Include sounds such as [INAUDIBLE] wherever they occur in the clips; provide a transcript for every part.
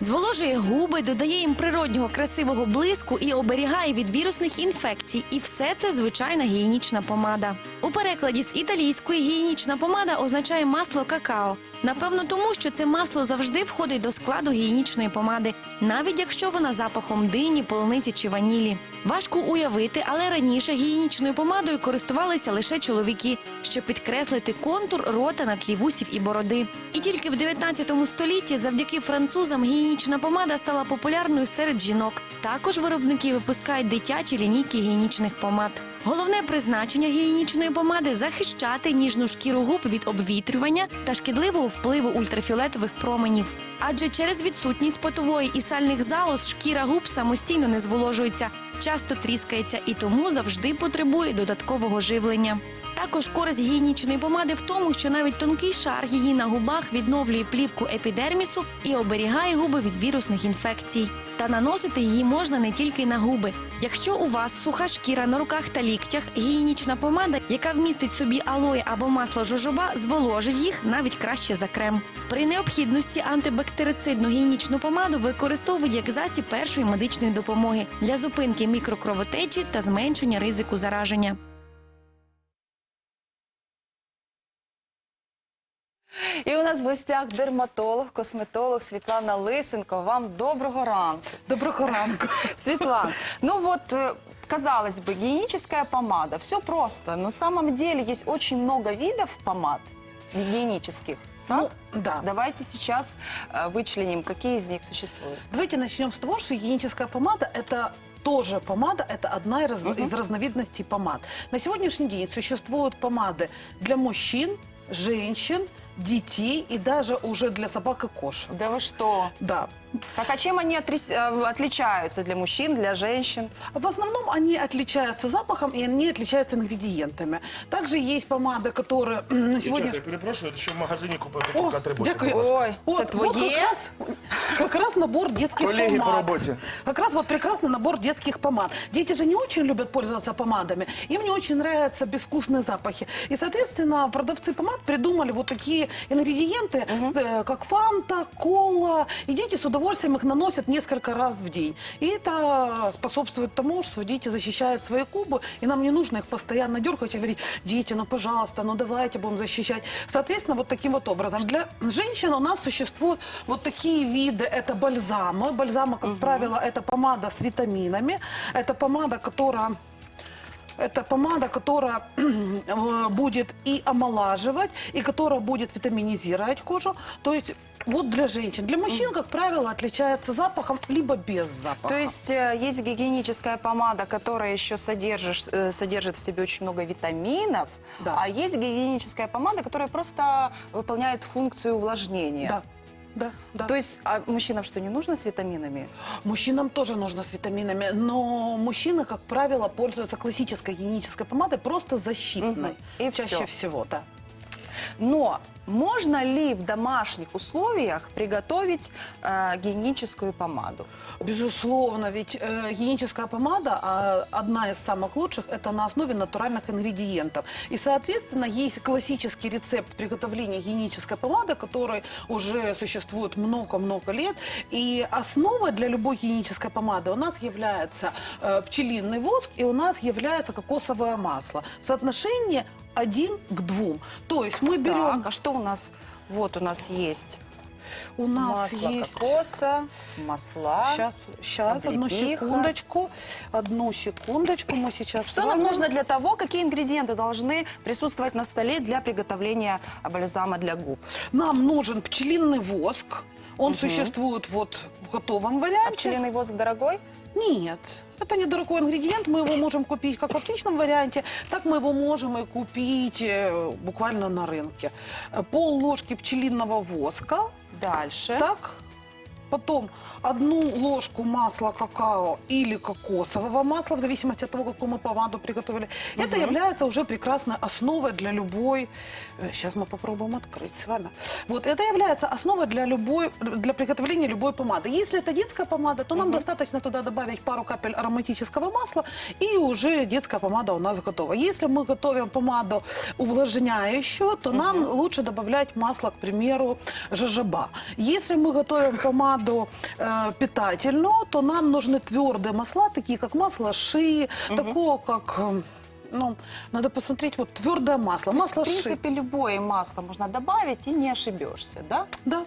Зволожує губи, додає їм природнього красивого блиску і оберігає від вірусних інфекцій. І все це звичайна гігієнічна помада. У перекладі з італійської гігієнічна помада означає масло какао. Напевно, тому що це масло завжди входить до складу гігієнічної помади, навіть якщо вона запахом дині, полуниці чи ванілі. Важко уявити, але раніше гігієнічною помадою користувалися лише чоловіки, щоб підкреслити контур рота на тлі вусів і бороди. І тільки в 19 столітті, завдяки французам, гігієнічна помада стала популярною серед жінок. Також виробники випускають дитячі лінійки гігієнічних помад. Головне призначення гігієнічної помади захищати ніжну шкіру губ від обвітрювання та шкідливого впливу ультрафіолетових променів. Адже через відсутність потової і сальних залоз шкіра губ самостійно не зволожується, часто тріскається і тому завжди потребує додаткового живлення. Також користь гігієнічної помади в тому, що навіть тонкий шар її на губах відновлює плівку епідермісу і оберігає губи від вірусних інфекцій. Та наносити її можна не тільки на губи. Якщо у вас суха шкіра на руках та ліктях, гігієнічна помада, яка вмістить собі алоє або масло жожоба, зволожить їх навіть краще за крем. При необхідності антибактерицидну гігієнічну помаду використовують як засіб першої медичної допомоги для зупинки мікрокровотечі та зменшення ризику зараження. І у нас в гостях дерматолог, косметолог Світлана Лисенко. Вам доброго ранку. Доброго ранку. [LAUGHS] Светлана, ну вот, э, казалось бы, гигиеническая помада, все просто. Но на самом деле есть очень много видов помад гигиенических. так? Ну, да. Давайте сейчас э, вычленим, какие из них существуют. Давайте начнем с того, что гигиеническая помада – это тоже помада, это одна из, раз- из разновидностей помад. На сегодняшний день существуют помады для мужчин, женщин, детей и даже уже для собак и кошек. Да вы что? Да. Так а чем они отрис- э, отличаются для мужчин, для женщин? В основном они отличаются запахом и они отличаются ингредиентами. Также есть помады, которые [CLEARS THROAT] на сегодня... Дівчата, я перепрошую, що в магазині купив таку атрибутику. дякую. будь ласка. Ой, Вот, це вот твоє? как, раз, как раз набор детских Коллеги по помад. работе. Как раз вот прекрасный набор детских помад. Дети же не очень любят пользоваться помадами. Им не очень нравятся безвкусные запахи. И, соответственно, продавцы помад придумали вот такие ингредиенты, э, как фанта, кола. И дети с удовольствием их наносят несколько раз в день. И это способствует тому, что дети защищают свои губы, и нам не нужно их постоянно дергать и говорить, дети, ну пожалуйста, ну давайте будем защищать. Соответственно, вот таким вот образом. Для женщин у нас существуют вот такие виды. Это бальзамы. Бальзамы, как правило, это помада с витаминами. Это помада, которая... Это помада, которая [CLEARS THROAT] э, будет и омолаживать, и которая будет витаминизировать кожу. То есть вот для женщин. Для мужчин, как правило, отличается запахом, либо без запаха. То есть э, есть гигиеническая помада, которая еще содержит, э, содержит в себе очень много витаминов, Да. а есть гигиеническая помада, которая просто выполняет функцию увлажнения. Да, да, да. То есть а мужчинам что, не нужно с витаминами? Мужчинам тоже нужно с витаминами, но мужчины, как правило, пользуются классической гигиенической помадой просто защитной. Мгм. И Чаще всё. всего, да. Но можно ли в домашних условиях приготовить э, гигиеническую помаду? Безусловно, ведь э, гигиеническая помада, а, одна из самых лучших, это на основе натуральных ингредиентов. И, соответственно, есть классический рецепт приготовления гигиенической помады, который уже существует много-много лет. И основой для любой гигиенической помады у нас является э, пчелиный воск и у нас является кокосовое масло. В соотношении один к двум. То есть мы берем... Так, а что у нас? Вот у нас есть у нас масло есть... кокоса, масла. Сейчас, сейчас, одну секундочку. Одну секундочку, мы сейчас... Что с нам нужно для того, какие ингредиенты должны присутствовать на столе для приготовления бальзама для губ? Нам нужен пчелиный воск. Он существует вот в готовом А варианте. пчелиный воск дорогой? Нет. Это недорогой ингредиент, мы его можем купить как в аптечном варианте, так мы его можем и купить э, буквально на рынке. Э, Пол ложки пчелиного воска, Дальше. так, потом одну ложку масла какао или кокосового масла, в зависимости от того, какую мы помаду приготовили. Это является уже прекрасной основой для любой... Сейчас мы попробуем открыть с вами. Вот, это является основой для любой, для приготовления любой помады. Если это детская помада, то нам достаточно туда добавить пару капель ароматического масла, и уже детская помада у нас готова. Если мы готовим помаду увлажняющую, то нам лучше добавлять масло, к примеру, жожоба. Если мы готовим помаду помаду э, питательную, то нам нужны твердые масла, такие как масло ши, такого как... э, Ну, надо посмотреть, вот твердое масло, То есть, масло в ши. принципе, любое масло можно добавить и не ошибешься, да? Да.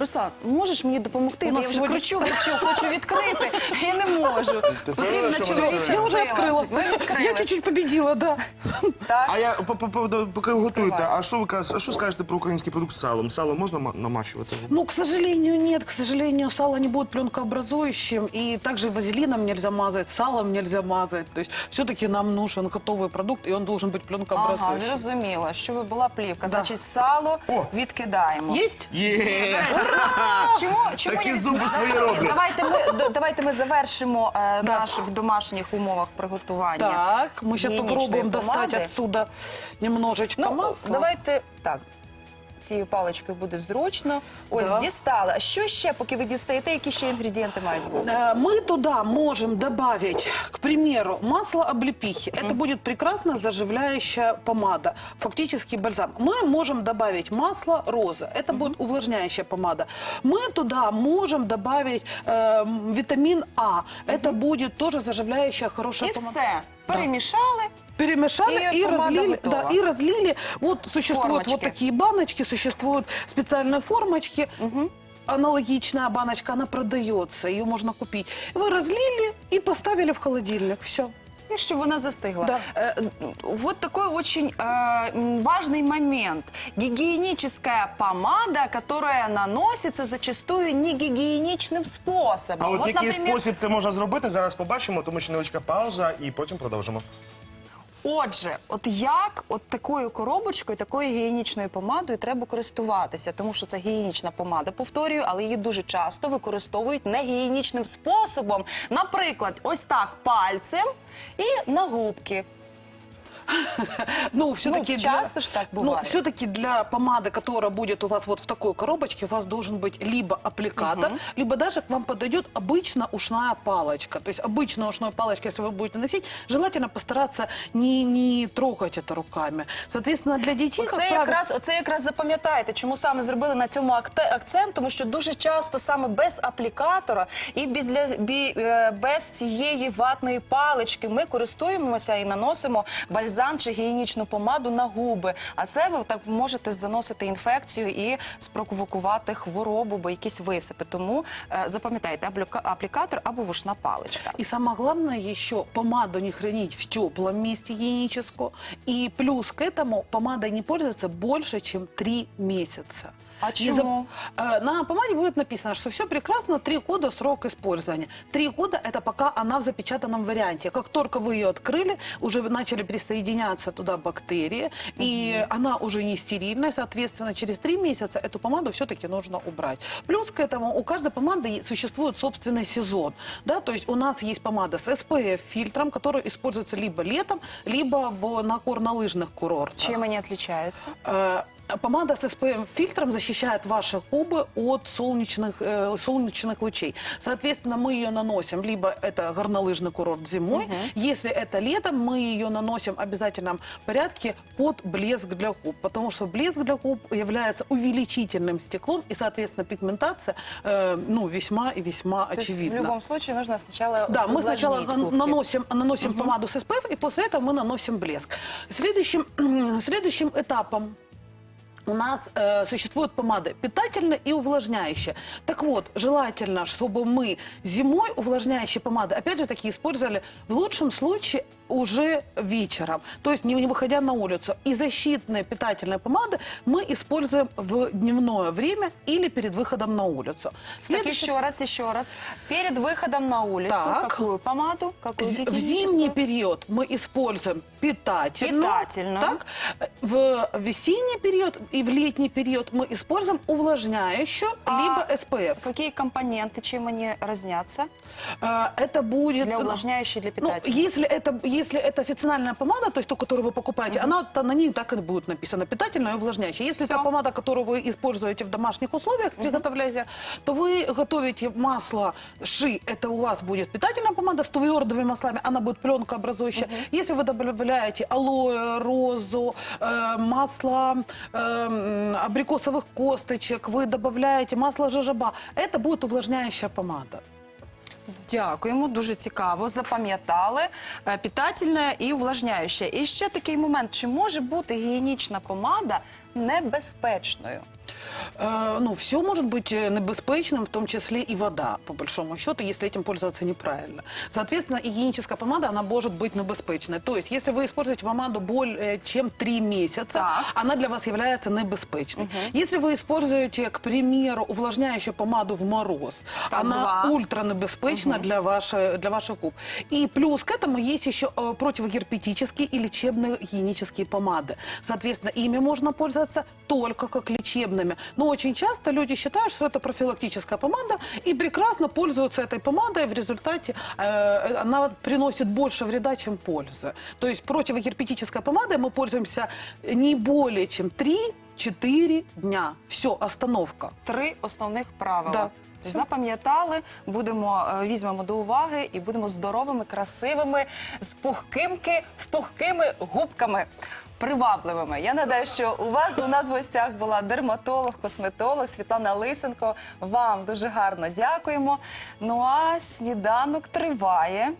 Руслан, можеш мені допомогти? У Я нас вже сьогодні- кручу, кручу, хочу відкрити [LAUGHS] і не можу. Потрібна впевнена, що ви чоловіча це- Я уже сила. открыла. Ви відкрили. Я чуть-чуть победила, да. Так. А я по- по- по- поки готуєте, а що ви каз- а що скажете про український продукт з салом? Сало можна ма- намащувати? Ну, к сожалению, нет. К сожалению, сало не будет пленкообразующим. И также вазелином нельзя мазать, салом нельзя мазать. То есть все-таки нам нужен готовый продукт, и он должен быть Ага, пленкообразующим. зрозуміло, щоб була плівка. Да. Значить, сало О! відкидаємо. Есть? Є! Чому, чому Такі я- зуби Давайте свої ми- роблять. Давайте ми, д- давайте ми завершимо е, Да. наш в домашніх умовах приготування. Так, мы сейчас гигиеничной попробуем достать помады. отсюда немножечко Ну, масла. давайте так. Цією паличкою буде зручно. Ось Да. дістали. А що ще, поки ви дістаєте, які ще інгредієнти мають бути? Э, Мы туда можем добавить, к примеру, масло облепихи. Это будет прекрасно заживляющая помада, фактически бальзам. Мы можем добавить масло розы. Это будет увлажняющая помада. Мы туда можем добавить эм, витамин А. Это будет тоже заживляющая хорошая І помада. все. Перемішали. Перемешали И и, помада разлили, готова. да, и разлили. Вот существуют Формочки. вот такие баночки, существуют специальные формочки. Аналогичная баночка, она продается, ее можно купить. Вы разлили и поставили в холодильник. Все. І щоб вона застигла. Да. Э, вот такой очень э, м, важный момент. Гигиеническая помада, которая наносится зачастую не гигиеничным способом. А от Вот, який например, спосіб це можна зробити, зараз побачимо, тому що невеличка пауза і потім продовжимо. Отже, от як от такою коробочкою, такою гігієнічною помадою треба користуватися, тому що це гігієнічна помада, повторюю, але її дуже часто використовують негігієнічним способом. Наприклад, ось так пальцем і на губки. Ну, все-таки часто ж так Ну, бывает. все-таки для помады, которая будет у вас вот в такой коробочке, у вас должен быть либо аппликатор, либо даже к вам подойдет обычно ушная палочка. То есть обычная ушная палочка, если вы будете носить, желательно постараться не, не трогать это руками. Соответственно, для детей, как Оце правило- якраз, оце якраз запам'ятайте, чому саме зробили на цьому акте- акцент, тому що дуже часто саме без аплікатора і без, ля- бі- е, без цієї ватної палички ми користуємося і наносимо бальзам чи гігієнічну помаду на губи. А це ви так можете заносити інфекцію і спровокувати хворобу, бо якісь висипи. Тому е, запам'ятайте, апліка- аплікатор або вушна паличка. И самое главное еще помаду не хранить в теплом месте гигиеническую. И плюс к этому помадой не пользоваться больше, чем три месяца. А чему? Э, На помаде будет написано, что все прекрасно, три года срок использования. Три года это пока она в запечатанном варианте. Как только вы ее открыли, уже начали присоединяться туда бактерии, и она уже не стерильная, соответственно, через три месяца эту помаду все-таки нужно убрать. Плюс к этому у каждой помады существует собственный сезон. Да? То есть у нас есть помада с SPF-фильтром, которая используется либо летом, либо в, на горнолыжных курортах. Чим вони відрізняються? Помада с SPM-фильтром защищает ваши губы от солнечных, э, солнечных лучей. Соответственно, мы ее наносим, либо это горнолыжный курорт зимой, если это летом, мы ее наносим в обязательном порядке под блеск для губ, потому что блеск для губ является увеличительным стеклом, и, соответственно, пигментация э, ну, весьма и весьма То очевидна. в любом случае нужно сначала Да, мы сначала губки. наносим, наносим помаду с SPF, и после этого мы наносим блеск. Следующим, [CLEARS THROAT] следующим этапом у нас э, существуют помады питательные и увлажняющие. Так вот, желательно, чтобы мы зимой увлажняющие помады, опять же таки, использовали в лучшем случае уже вечером, то есть не, не выходя на улицу. И защитные питательные помады мы используем в дневное время или перед выходом на улицу. Так Следующий- еще раз, еще раз. Перед выходом на улицу Так. какую помаду? Какую В зимний период мы используем питательную. Питательную. Так. В весенний период и в летний период мы используем увлажняющую, А либо SPF. Какие компоненты, чем они разнятся? Э, Это будет... Для увлажняющей, для Ну, питательной? если это, если это официальная помада, то есть ту, которую вы покупаете, она то на ней так и будет написано питательная и увлажняющая. Если Всё. это помада, которую вы используете в домашних условиях, приготовляете, то вы готовите масло ши, это у вас будет питательная помада с твердыми маслами, она будет пленкообразующая. Если вы добавляете алоэ, розу, э, масло, э, абрикосовых косточек, вы добавляете масло жожоба, это будет увлажняющая помада. Дякуємо, дуже цікаво. Запам'ятали. Е, Питательне і увлажняюче. І ще такий момент: чи може бути гігієнічна помада небезпечною? Э, ну, все может быть э, небезпечным, в том числе и вода, по большому счету, если этим пользоваться неправильно. Соответственно, и гигиеническая помада, она может быть небезпечной. То есть, если вы используете помаду более чем 3 месяца, Так. она для вас является небезпечной. Если вы используете, к примеру, увлажняющую помаду в мороз, Так, она два. ультра небезпечна для, вашей, для ваших губ. И плюс к этому есть еще э, противогерпетические и лечебные гигиенические помады. Соответственно, ими можно пользоваться только как лечебными. Но очень часто люди считают, что это профилактическая помада и прекрасно пользуются этой помадой. В результате э, она приносит больше вреда, чем пользы. То есть противогерпетической помадой мы пользуемся не более чем 3-4 дня. Все, остановка. Три основних правила. Да. Запам'ятали, будемо е, візьмемо до уваги і будемо здоровими, красивими, з пухкимки, з пухкими губками. Привабливими. Я надаю, що у вас у нас в гостях була дерматолог, косметолог Світлана Лисенко. Вам дуже гарно дякуємо. Ну а сніданок триває.